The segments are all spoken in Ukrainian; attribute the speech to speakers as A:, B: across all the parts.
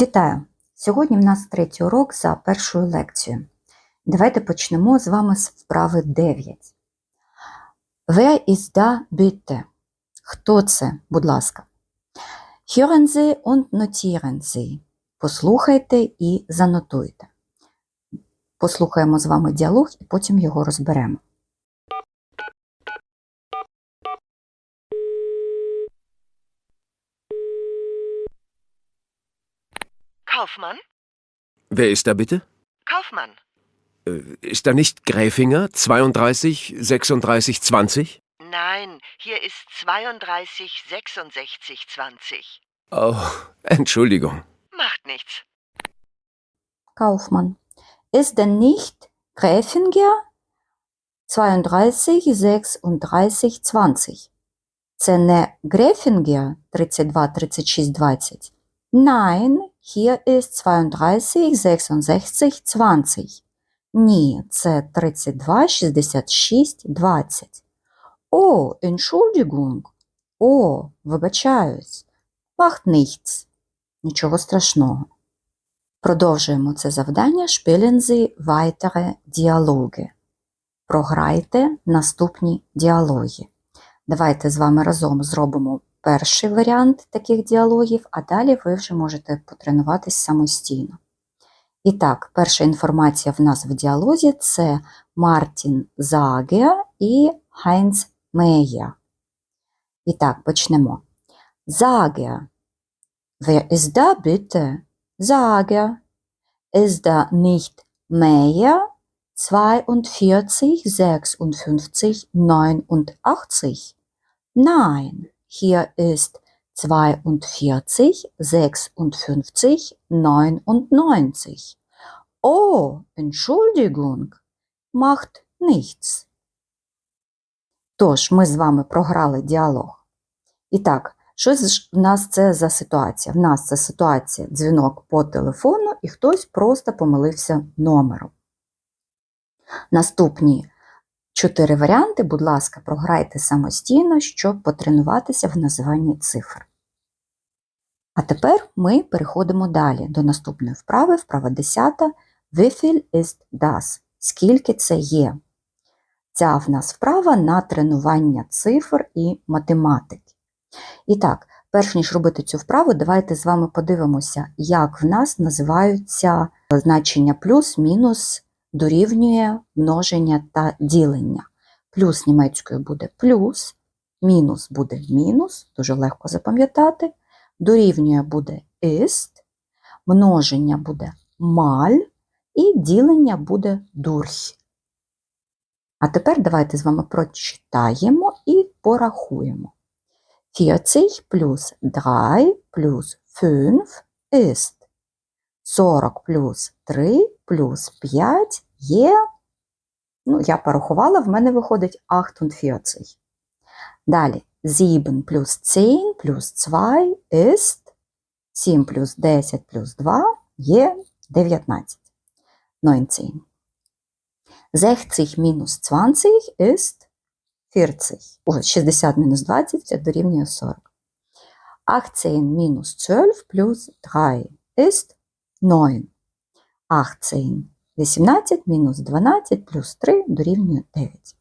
A: Вітаю! Сьогодні в нас третій урок за першою лекцією. Давайте почнемо з вами з вправи 9. Wer ist da bitte? Хто це, будь ласка? Hören Sie und notieren Sie. Послухайте і занотуйте. Послухаємо з вами діалог і потім його розберемо.
B: Kaufmann?
C: Wer ist da bitte?
B: Kaufmann.
C: Äh, Ist da nicht Gräfinger 32 36 20?
B: Nein, hier ist 32 66 20.
C: Oh, Entschuldigung.
B: Macht nichts.
A: Kaufmann. Ist denn nicht Gräfinger 32 36 20? Це не Грефінгер 32 36 20? Nein, hier ist 32 66 20. Ні, це 32 66 20. О, Entschuldigung. О, вибачаюсь. Macht nichts. Нічого страшного. Продовжуємо це завдання Sie weitere Dialoge. Програйте наступні діалоги. Давайте з вами разом зробимо перший варіант таких діалогів, а далі ви вже можете потренуватись самостійно. І так, перша інформація в нас в діалозі це Мартін Загер і Хайнц Меєр. І так, почнемо. Загер. Wer da bitte? Sage, ist da nicht mehr 42, 56, 89? Nein, hier ist 42, 56, 99. Oh, Entschuldigung, macht nichts. Тож, ми з вами програли діалог. І так, що в нас це за ситуація? В нас це ситуація дзвінок по телефону, і хтось просто помилився номером. Наступні чотири варіанти, будь ласка, програйте самостійно, щоб потренуватися в називанні цифр. А тепер ми переходимо далі до наступної вправи, вправа 10. Wie viel ist das? Скільки це є? Ця в нас вправа на тренування цифр і математики. І так, перш ніж робити цю вправу, давайте з вами подивимося, як в нас називаються значення плюс, мінус, дорівнює множення та ділення. Плюс німецькою буде плюс, мінус буде мінус, дуже легко запам'ятати. Дорівнює буде ist, множення буде маль, і ділення буде durch. А тепер давайте з вами прочитаємо і порахуємо. 40 плюс 3 плюс 5 ist. 40 плюс 3 плюс 5 є, ну, я порахувала, в мене виходить 48. Далі 7 плюс 10 плюс 2 ist. 7 плюс 10 плюс 2 є 19. 19. 60 мінус 20 ist 40. О, 60 мінус 20 це дорівнює 40. 18 мінус 12 плюс 3 ist 9. 18. 18 мінус 12 плюс 3 дорівнює 9.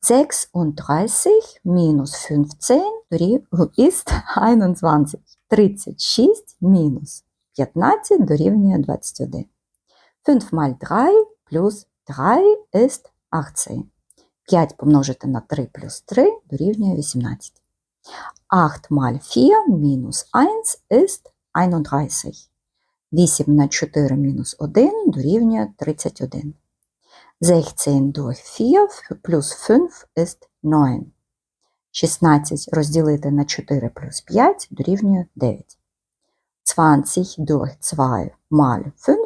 A: 36 мінус 15 дорівнює ist 21. 36 мінус 15 дорівнює 21. 5 mal 3 плюс 3 ist 18. 5 помножити на 3 плюс 3 дорівнює 18. 8 mal 4 мінус 1 ist 31. 8 на 4 мінус 1 дорівнює 31. 16 durch 4 плюс 5 ist 9. 16 розділити на 4 плюс 5 дорівнює 9. 20 durch 2 mal 5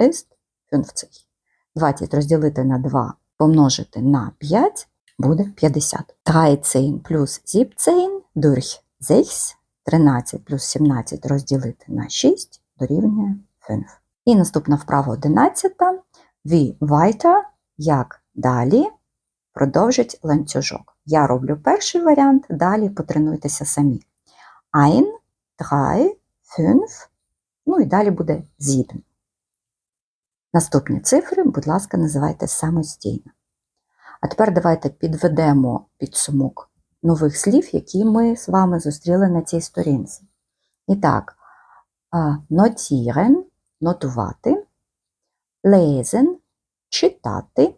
A: ist 50. 20 розділити на 2 помножити на 5 буде 50. 13 плюс 17 durch 6. 13 плюс 17 розділити на 6 дорівнює 5. І наступна вправа 11. Wie weiter, як далі, продовжить ланцюжок. Я роблю перший варіант, далі потренуйтеся самі. 1, 3, 5, Ну і далі буде sieben. Наступні цифри, будь ласка, називайте самостійно. А тепер давайте підведемо підсумок нових слів, які ми з вами зустріли на цій сторінці. І так, notieren – нотувати, lesen – читати,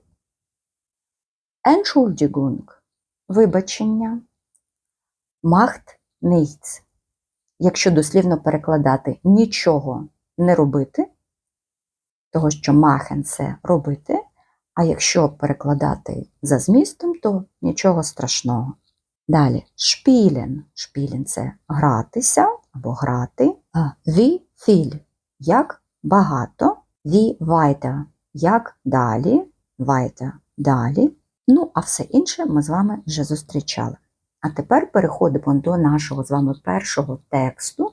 A: Entschuldigung – вибачення, macht nichts. Якщо дослівно перекладати нічого не робити, того що machen – це робити, а якщо перекладати за змістом, то нічого страшного. Далі шпілен. Шпілен це гратися або грати. Wie viel – як багато. Wie weiter – як далі. Weiter – далі. Ну, а все інше ми з вами вже зустрічали. А тепер переходимо до нашого з вами першого тексту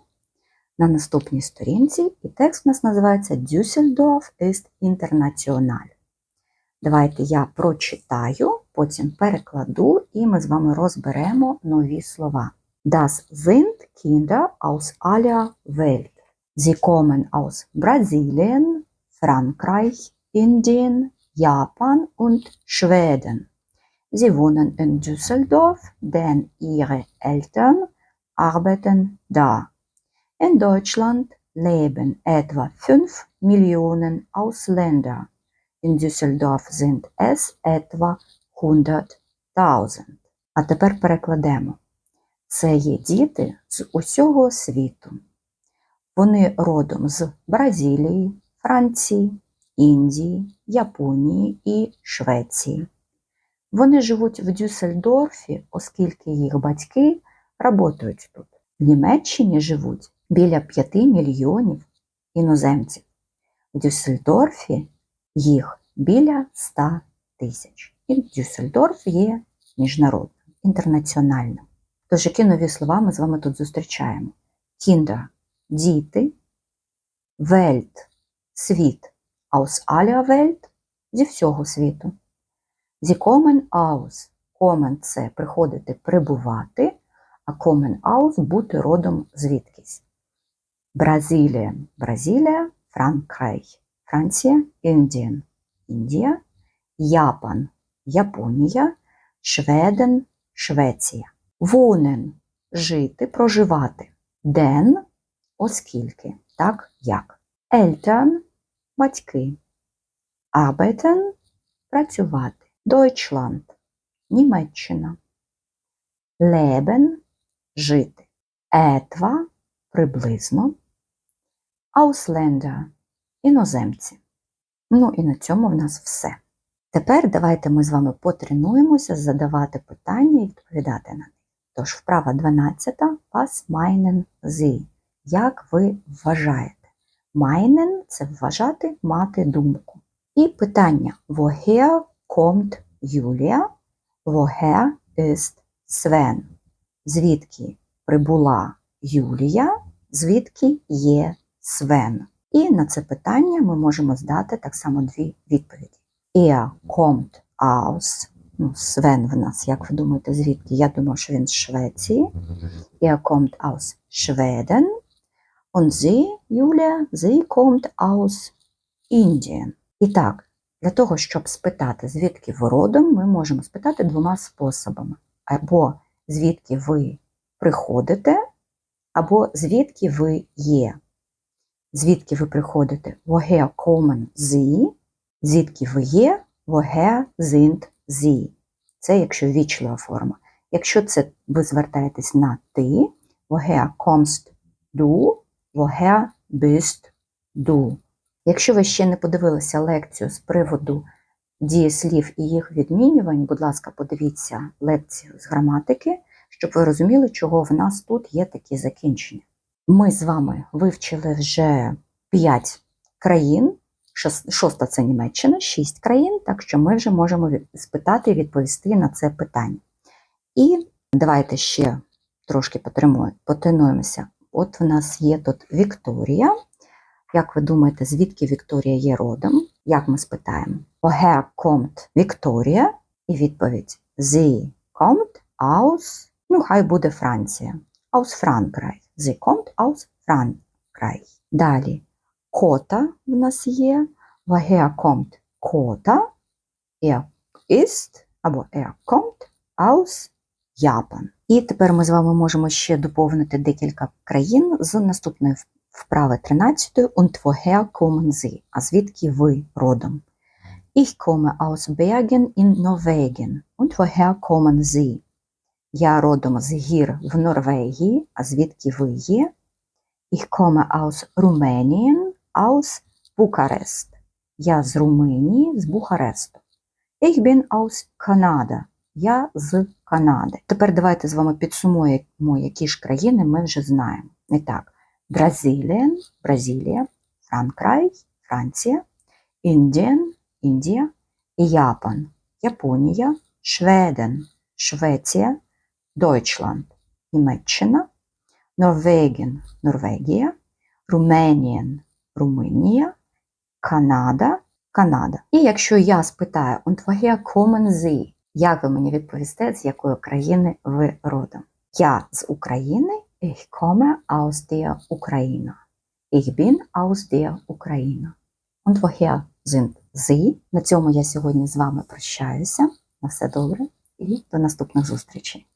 A: на наступній сторінці. І текст у нас називається Düsseldorf ist international. Давайте я прочитаю, потім перекладу, і ми з вами розберемо нові слова. Das sind Kinder aus aller Welt. Sie kommen aus Brasilien, Frankreich, Indien, Japan und Schweden. Sie wohnen in Düsseldorf, denn ihre Eltern arbeiten da. In Deutschland leben etwa 5 Millionen Ausländer. In Düsseldorf sind es etwa 100.000. А тепер перекладемо. Це є діти з усього світу. Вони родом з Бразилії, Франції, Індії, Японії і Швеції. Вони живуть в Дюссельдорфі, оскільки їх батьки працюють тут. В Німеччині живуть біля 5 мільйонів іноземців. В Дюссельдорфі їх біля 100 тисяч. І Дюссельдорф є міжнародним, інтернаціональним. Тож, які нові слова ми з вами тут зустрічаємо? Kinder – діти, Welt – світ, aus aller Welt – зі всього світу. Sie kommen aus. Kommen – це приходити, прибувати, а kommen aus – бути родом звідкись. Бразилія – Бразилія, Франкрай – Франція, Індія – Індія, Япан – Японія, Шведен – Швеція. Wohnen – жити, проживати. Den – оскільки, так як. Eltern – батьки. Arbeiten – працювати. Deutschland – Німеччина. Leben – жити. Etwa – приблизно. Ausländer – іноземці. Ну і на цьому в нас все. Тепер давайте ми з вами потренуємося задавати питання і відповідати на них. Тож, вправа 12. Was meinen Sie? Як ви вважаєте? Meinen – це вважати, мати думку. І питання Woher kommt Julia? Woher ist Sven? Звідки прибула Юлія? Звідки є Свен? І на це питання ми можемо здати так само дві відповіді. Er kommt aus. Ну, Свен в нас, як ви думаєте, звідки? Я думаю, що він з Швеції. Er kommt aus Schweden. Und sie, Julia, sie kommt aus Indien. І так, для того, щоб спитати, звідки ви родом, ми можемо спитати двома способами. Або звідки ви приходите, або звідки ви є. Звідки ви приходите? Woher kommen Sie? Звідки ви є? Woher sind Sie? Це якщо вічлива форма. Якщо це ви звертаєтесь на ти, woher kommst du? Woher bist du? Якщо ви ще не подивилися лекцію з приводу дієслів і їх відмінювань, будь ласка, подивіться лекцію з граматики, щоб ви розуміли, чого в нас тут є такі закінчення. Ми з вами вивчили вже 5 країн, шоста це Німеччина, 6 країн, так що ми вже можемо спитати і відповісти на це питання. І давайте ще трошки потренуємося. От в нас є тут Вікторія. Як ви думаєте, звідки Вікторія є родом? Як ми спитаємо? Woher kommt Вікторія? І відповідь Sie kommt aus, ну хай буде Франція. Aus Frankreich. Sie kommt aus Frankreich. Далі Кота в нас є. Woher kommt Кота? Er ist або er kommt aus Japan. І тепер ми з вами можемо ще доповнити декілька країн з наступної вправи 13 Und woher kommen Sie? А звідки ви родом? Ich komme aus Bergen in Norwegen. Und woher kommen Sie? Я родом з гір в Норвегії. А звідки ви є? Ich komme aus Rumänien, aus Bukarest. Я з Румунії, з Бухаресту. Ich bin aus Kanada. Я з Канади. Тепер давайте з вами підсумуємо, які ж країни ми вже знаємо. І так, Бразилія, Бразилія, Франкрай, Франція, Індіан, Індія, і Япон, Японія, Шведен, Швеція, Deutschland, Німеччина, Норвегін, Норвегія, Руменієн, Румунія, Канада, Канада. І якщо я спитаю «Und woher kommen Sie?» Як ви мені відповісте, з якої країни ви родом? Я з України, ich komme aus der Ukraine. Ich bin aus der Ukraine. Und woher sind Sie? На цьому я сьогодні з вами прощаюся. На все добре і до наступних зустрічей.